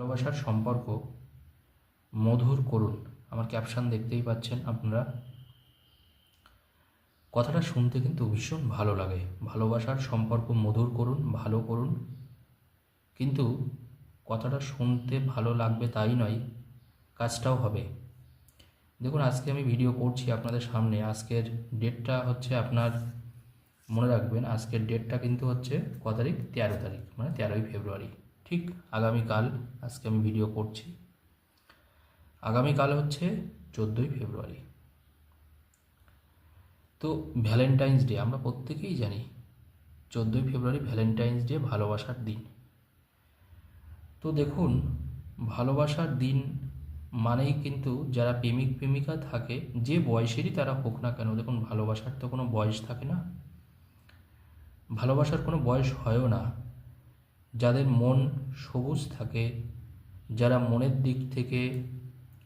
ভালোবাসার সম্পর্ক, মধুর করুন আমার ক্যাপশন দেখতেই পাচ্ছেন আপনারা। কথাটা শুনতে কিন্তু ভীষণ ভালো লাগে। ভালোবাসার সম্পর্ক, মধুর করুন ভালো করুন কিন্তু কথাটা শুনতে ভালো লাগবে তাই নয়, কাজটাও হবে। দেখুন, আজকে আমি ভিডিও করছি আপনাদের সামনে। আজকের ডেটটা হচ্ছে আপনার, মনে রাখবেন, আজকের ডেটটা কিন্তু হচ্ছে ক তারিখ? তেরো তারিখ মানে তেরোই ফেব্রুয়ারি। ঠিক আগামীকাল আজকে আমি ভিডিও করছি। আগামীকাল হচ্ছে চোদ্দোই ফেব্রুয়ারি। তো ভ্যালেন্টাইন্স ডে, আমরা প্রত্যেকেই জানি চোদ্দোই ফেব্রুয়ারি ভ্যালেন্টাইন্স ডে, ভালোবাসার দিন। তো দেখুন, ভালোবাসার দিন মানেই কিন্তু যারা প্রেমিক, প্রেমিকা থাকে, যে বয়সেরই তারা হোক না কেন, দেখুন ভালোবাসার তো কোনো বয়স থাকে না। ভালোবাসার কোনো বয়স হয়ও না। যাদের মন সবুজ থাকে, যারা মনের দিক থেকে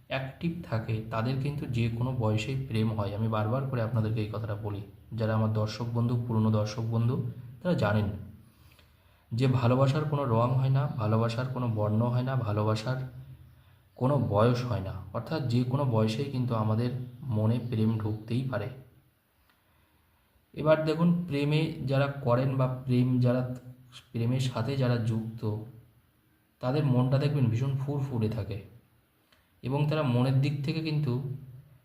অ্যাক্টিভ থাকে, তাদের কিন্তু যে কোনো বয়সেই প্রেম হয়। আমি বারবার করে আপনাদেরকে এই কথাটা বলি। যারা আমার দর্শক বন্ধু, পুরনো দর্শক বন্ধু, তারা জানেন যে ভালোবাসার কোনো রং হয় না, ভালোবাসার কোনো বর্ণ হয় না, ভালোবাসার কোনো বয়স হয় না। অর্থাৎ যে কোনো বয়সেই কিন্তু আমাদের মনে প্রেম ঢুকতেই পারে। এবার দেখুন, প্রেমে যারা করেন বা প্রেম যারা প্রেমের সাথে যারা যুক্ত, তাদের মনটা দেখবেন ভীষণ ফুরফুরে থাকে এবং তারা মনের দিক থেকে কিন্তু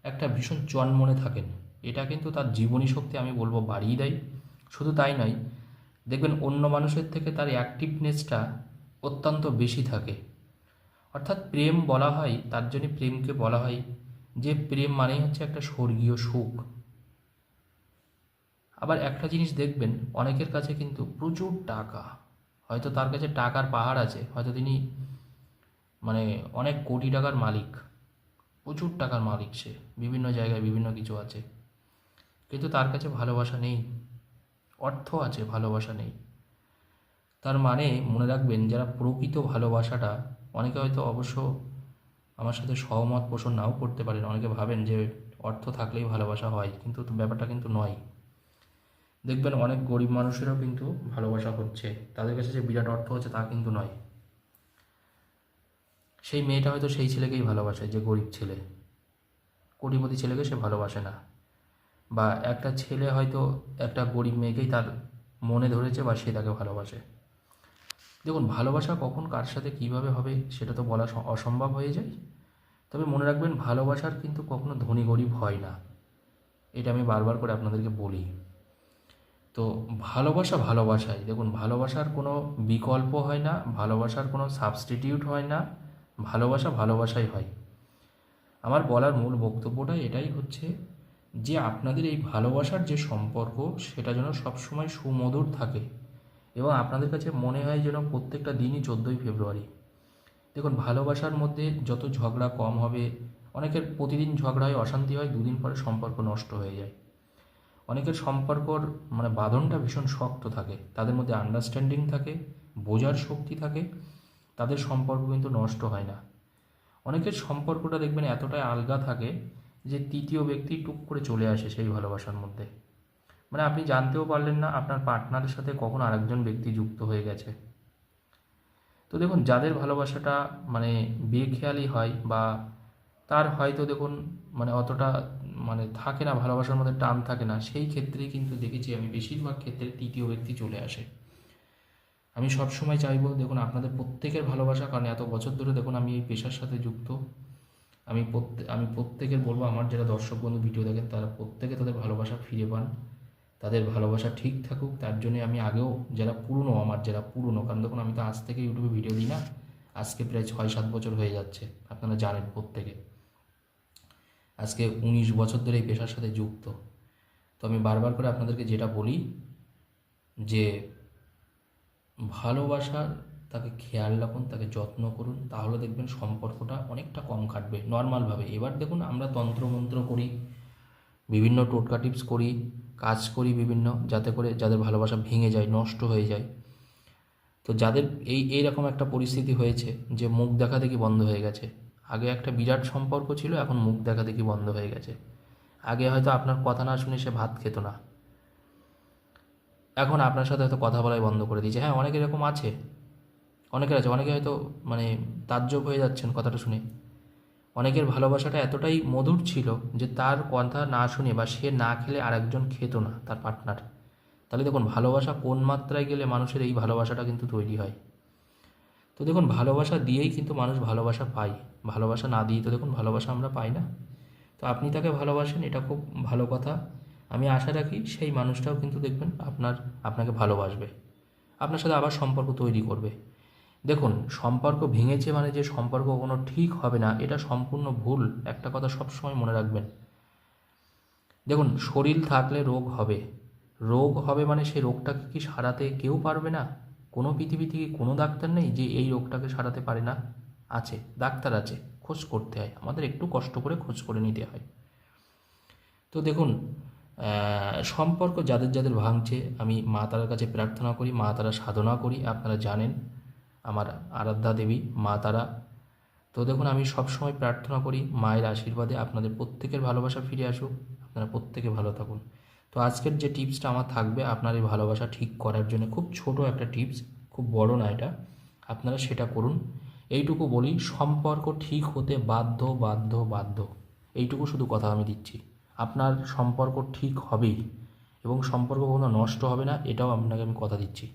একটা ভীষণ চনমনে থাকেন। এটা কিন্তু তার জীবনী শক্তি আমি বলব বাড়িয়ে দেয়। শুধু তাই নয়, দেখবেন অন্য মানুষের থেকে তার অ্যাক্টিভনেসটা অত্যন্ত বেশি থাকে। অর্থাৎ প্রেম বলা হয়, তার জন্য প্রেমকে বলা হয়, যে প্রেম মানেই হচ্ছে একটা স্বর্গীয় সুখ। আবার একটা জিনিস দেখবেন, অনেকের কাছে কিন্তু প্রচুর টাকা। হয়তো তার কাছে টাকার পাহাড় আছে, হয়তো তিনি মানে অনেক কোটি টাকার মালিক। প্রচুর টাকার মালিক সে, বিভিন্ন জায়গায় বিভিন্ন কিছু আছে। কিন্তু তার কাছে ভালোবাসা নেই, অর্থ আছে, ভালোবাসা নেই। তার মানে মনে রাখবেন, যারা প্রকৃত ভালোবাসাটা, অনেকে হয়তো অবশ্য আমার সাথে সহমত পোষণ নাও করতে পারেন। অনেকে ভাবেন যে অর্থ থাকলেই ভালোবাসা হয়, কিন্তু ব্যাপারটা কিন্তু নয়। দেখবেন অনেক গরিব মানুষেরও কিন্তু ভালোবাসা হচ্ছে। তাদের কাছে যে বিরাট অর্থ হচ্ছে তা কিন্তু নয়। সেই মেয়েটা হয়তো সেই ছেলেকেই ভালোবাসে, যে গরিব ছেলে। কোটিপতি ছেলেকে সে ভালোবাসে না। বা একটা ছেলে হয়তো একটা গরিব মেয়েকেই তার মনে ধরেছে বা সে তাকে ভালোবাসে। দেখুন, ভালোবাসা কখন কার সাথে কীভাবে হবে সেটা তো বলা অসম্ভব হয়ে যায়। তবে মনে রাখবেন, ভালোবাসার কিন্তু কখনো ধনী গরিব হয় না। এটা আমি বারবার করে আপনাদেরকে বলি। তো ভালোবাসা ভালোবাসাই। দেখুন, ভালোবাসার কোনো বিকল্প হয় না, ভালোবাসার কোনো সাবস্টিটিউট হয় না, ভালোবাসা ভালোবাসাই হয়। আমার বলার মূল বক্তব্যটা এটাই হচ্ছে যে, আপনাদের এই ভালোবাসার যে সম্পর্ক, সেটা যেন সবসময় সুমধুর থাকে এবং আপনাদের কাছে মনে হয় যেন প্রত্যেকটা দিনই চোদ্দোই ফেব্রুয়ারি। দেখুন, ভালোবাসার মধ্যে যত ঝগড়া কম হবে, অনেকের প্রতিদিন ঝগড়া হয় অশান্তি হয়, দুদিন পরে সম্পর্ক নষ্ট হয়ে যায়। অনেকের সম্পর্কর মানে বাঁধনটা ভীষণ শক্ত থাকে। তাদের মধ্যে আন্ডারস্ট্যান্ডিং থাকে, বোঝার শক্তি থাকে, তাদের সম্পর্ক কিন্তু নষ্ট হয় না। অনেকের সম্পর্কটা দেখবেন এতটাই আলগা থাকে যে তৃতীয় ব্যক্তি টুক করে চলে আসে সেই ভালোবাসার মধ্যে। মানে আপনি জানতেও পারলেন না আপনার পার্টনারের সাথে কখন আরেকজন ব্যক্তি যুক্ত হয়ে গেছে। তো দেখুন, যাদের ভালোবাসাটা মানে বেখেয়ালি হয় বা তার হয়তো দেখুন মানে অতটা মানে থাকে না, ভালোবাসার মধ্যে টান থাকে না। সেই ক্ষেত্রেই কিন্তু দেখেছি আমি বেশিরভাগ ক্ষেত্রে তৃতীয় ব্যক্তি চলে আসে। আমি সবসময় চাইব, দেখুন, আপনাদের প্রত্যেকের ভালোবাসা, কারণ এত বছর ধরে দেখুন, আমি এই পেশার সাথে যুক্ত। আমি প্রত্যেক আমি প্রত্যেকের বলব, আমার যারা দর্শক বন্ধু ভিডিও দেখেন, তারা প্রত্যেকে তাদের ভালোবাসা ফিরে পান। তাদের ভালোবাসা ঠিক থাকুক, তার জন্য আমি আগেও যারা পুরনো, আমার যারা পুরনো, কারণ দেখুন, আমি তো আজ থেকে ইউটিউবে ভিডিও দিই না, আজকে প্রায় ছয় সাত বছর হয়ে যাচ্ছে, আপনারা জানেন প্রত্যেকে। আজকে উনিশ বছর ধরে এই পেশার সাথে যুক্ত। তো আমি বারবার করে আপনাদেরকে যেটা বলি যে, ভালোবাসার তাকে খেয়াল রাখুন, তাকে যত্ন করুন, তাহলে দেখবেন সম্পর্কটা অনেকটা কম কাটবে নর্মালভাবে। এবার দেখুন আমরা তন্ত্রমন্ত্র করি, বিভিন্ন টোটকা টিপস করি, কাজ করি বিভিন্ন, যাতে করে যাদের ভালোবাসা ভেঙে যায়, নষ্ট হয়ে যায়। তো যাদের এই, এইরকম একটা পরিস্থিতি হয়েছে যে মুখ দেখা দেখি বন্ধ হয়ে গেছে। আগে একটা বিরাট সম্পর্ক ছিল, এখন মুখ দেখা দেখি বন্ধ হয়ে গেছে। আগে হয়তো আপনার কথা না শুনে সে ভাত খেত না। এখন আপনার সাথে হয়তো কথা বলাই বন্ধ করে দিয়েছে। হ্যাঁ অনেক এরকম আছে। অনেকের আছে। অনেকে হয়তো মানে তাজ্জব হয়ে যাচ্ছেন কথাটা শুনে। অনেকের ভালোবাসাটা এতটাই মধুর ছিল যে তার কথা না শুনে বা সে না খেলে আরেকজন খেত না তার পার্টনার। তাহলে দেখুন, ভালোবাসা কোন মাত্রায় গেলে মানুষের এই ভালোবাসাটা কিন্তু তৈরি হয়। তো দেখুন, ভালোবাসা দিয়েই কিন্তু মানুষ ভালোবাসা পায়। ভালোবাসা না দিয়ে তো দেখুন, ভালোবাসা আমরা পাই না। তো আপনি তাকে ভালোবাসেন, এটা খুব ভালো কথা। আমি আশা রাখি সেই মানুষটাও কিন্তু দেখবেন আপনার, আপনাকে ভালোবাসবে। আপনার সাথে আবার সম্পর্ক তৈরি করবে। দেখুন, সম্পর্ক ভেঙেছে মানে যে সম্পর্ক কোনো ঠিক হবে না, এটা সম্পূর্ণ ভুল। একটা কথা সবসময় মনে রাখবেন। দেখুন, শরীর থাকলে রোগ হবে। রোগ হবে মানে সেই রোগটাকে কি সারাতে কেউ পারবে না? কোনো পৃথিবী থেকে কোনো ডাক্তার নেই যে এই রোগটাকে সারাতে পারে না। আছে, ডাক্তার আছে, খোঁজ করতে হয়। আমাদের একটু কষ্ট করে খোঁজ করে নিতে হয়। তো দেখুন সম্পর্ক যাদের যাদের ভাঙছে, আমি মা তারার কাছে প্রার্থনা করি, মা তারা সাধনা করি, আপনারা জানেন আমার আরাধ্যা দেবী, মা তারা। তো দেখুন, আমি সবসময় প্রার্থনা করি, মায়ের আশীর্বাদে আপনাদের প্রত্যেকের ভালোবাসা ফিরে আসুক। আপনারা প্রত্যেকে ভালো থাকুন। তো আজকের যে টিপসটা আমার থাকবে আপনার এই ভালোবাসা ঠিক করার জন্য, খুব ছোট একটা টিপস, খুব বড় না এটা, আপনারা সেটা করুন। এইটুকু বলি, সম্পর্ক ঠিক হতে বাধ্য বাধ্য বাধ্য। এইটুকু শুধু কথা আমি দিচ্ছি। আপনার সম্পর্ক ঠিক হবেই এবং সম্পর্ক কোনো নষ্ট হবে না, এটাও আপনাকে আমি কথা দিচ্ছি।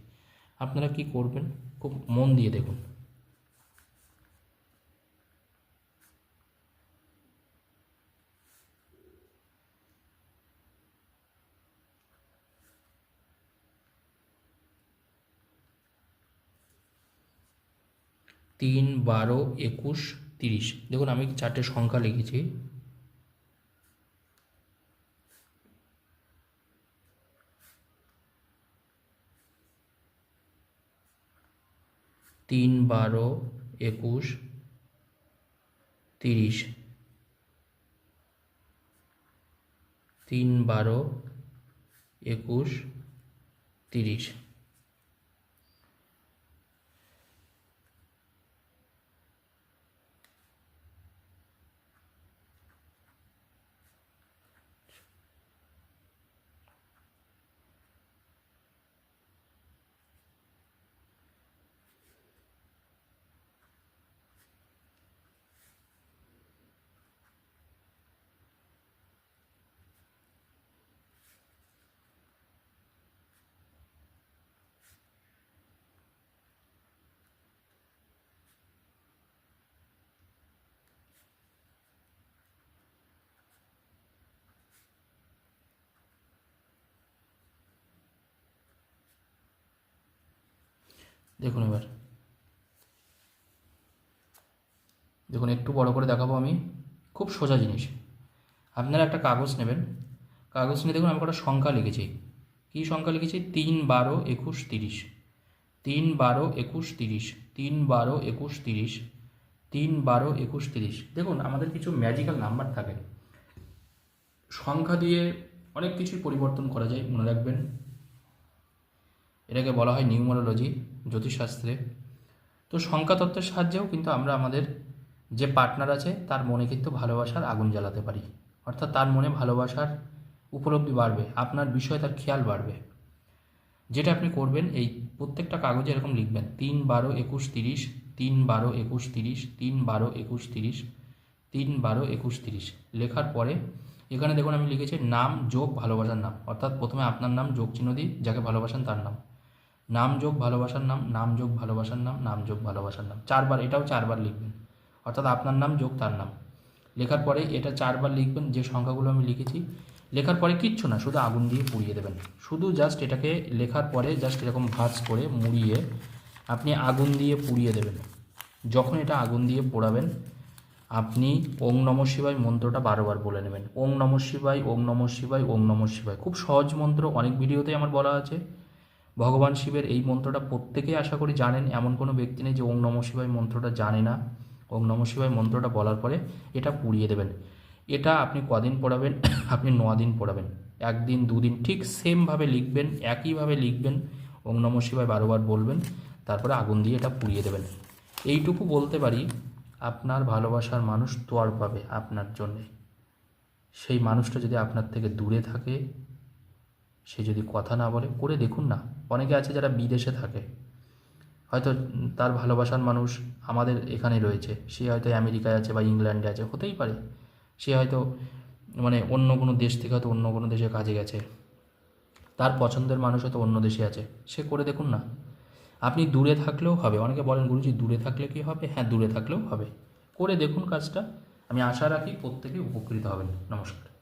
আপনারা কি করবেন, খুব মন দিয়ে দেখুন। তিন, বারো, একুশ, তিরিশ। দেখুন, আমি চারটে সংখ্যা লিখেছি। তিন, বারো, একুশ, তিরিশ। তিন, বারো, একুশ, তিরিশ। দেখুন এবার। দেখুন, একটু বড় করে দেখাবো আমি। খুব সোজা জিনিস। আপনারা একটা কাগজ নেবেন। কাগজ নিয়ে দেখুন, আমি কটা সংখ্যা লিখেছি। কী সংখ্যা লিখেছি? তিন বারো একুশ তিরিশ। তিন বারো একুশ তিরিশ। তিন বারো একুশ তিরিশ। তিন বারো একুশ তিরিশ। দেখুন, আমাদের কিছু ম্যাজিক্যাল নাম্বার থাকে। সংখ্যা দিয়ে অনেক কিছুই পরিবর্তন করা যায়, মনে রাখবেন। এটাকে বলা হয় নিউমারোলজি জ্যোতিষশাস্ত্রে। তো সংখ্যা তত্ত্বের সাহায্যেও কিন্তু আমরা আমাদের যে পার্টনার আছে, তার মনে কিন্তু ভালোবাসার আগুন জ্বালাতে পারি। অর্থাৎ তার মনে ভালোবাসার উপলব্ধি বাড়বে, আপনার বিষয়ে তার খেয়াল বাড়বে। যেটা আপনি করবেন, এই প্রত্যেকটা কাগজে এরকম লিখবেন, তিন বারো একুশ তিরিশ, তিন বারো একুশ তিরিশ, তিন বারো একুশ তিরিশ, তিন বারো একুশ তিরিশ। লেখার পরে, এখানে দেখুন আমি লিখেছি নাম, যোগ, ভালোবাসার নাম। অর্থাৎ প্রথমে আপনার নাম, যোগ চিহ্ন দিই যাকে ভালোবাসেন তার নাম। নাম যোগ ভালোবাসার নাম নাম যোগ ভালোবাসার নাম নাম যোগ ভালোবাসার নাম। চারবার, এটাও চারবার লিখবেন। অর্থাৎ আপনার নাম, যোগ তার নাম। লেখার পরে এটা চারবার লিখবেন, যে সংখ্যাগুলো আমি লিখেছি। লেখার পরে কিচ্ছু না, শুধু আগুন দিয়ে পুড়িয়ে দেবেন। শুধু জাস্ট এটাকে লেখার পরে জাস্ট এরকম ভাঁজ করে মুড়িয়ে আপনি আগুন দিয়ে পুড়িয়ে দেবেন। যখন এটা আগুন দিয়ে পোড়াবেন, আপনি ওং নম শিবায় মন্ত্রটা বারবার বলে নেবেন। ওং নম শিবায়, ওং নম শিবায়, ওং নম শিবায়। খুব সহজ মন্ত্র, অনেক ভিডিওতে আমার বলা আছে। ভগবান শিবের এই মন্ত্রটা প্রত্যেকেই আশা করি জানেন। এমন কোনো ব্যক্তি নেই যে ওং নম শিবায় মন্ত্রটা জানে না। ওং নম শিবায় মন্ত্রটা বলার পরে এটা পুড়িয়ে দেবেন। এটা আপনি কদিন পড়াবেন? আপনি ন দিন পড়াবেন। একদিন, দুদিন ঠিক সেমভাবে লিখবেন, একইভাবে লিখবেন ওং নম শিবায় বারবার বলবেন, তারপরে আগুন দিয়ে এটা পুড়িয়ে দেবেন। এইটুকু বলতে পারি, আপনার ভালোবাসার মানুষ তোয়ার পাবে আপনার জন্যে। সেই মানুষটা যদি আপনার থেকে দূরে থাকে সে যদি কথা না বলে, করে দেখুন না। অনেকে আছে যারা বিদেশে থাকে। হয়তো তার ভালোবাসার মানুষ আমাদের এখানে রয়েছে। সে হয়তো আমেরিকায় আছে বা ইংল্যান্ডে আছে, হতেই পারে। সে হয়তো মানে অন্য কোনো দেশ থেকে হয়তো অন্য কোনো দেশে কাজে গেছে। তার পছন্দের মানুষ হয়তো অন্য দেশে আছে। সে করে দেখুন না। আপনি দূরে থাকলেও হবে। অনেকে বলেন, গুরুজি, দূরে থাকলে কি হবে? হ্যাঁ দূরে থাকলেও হবে। করে দেখুন কাজটা। আমি আশা রাখি প্রত্যেকে উপকৃত হবেন। নমস্কার।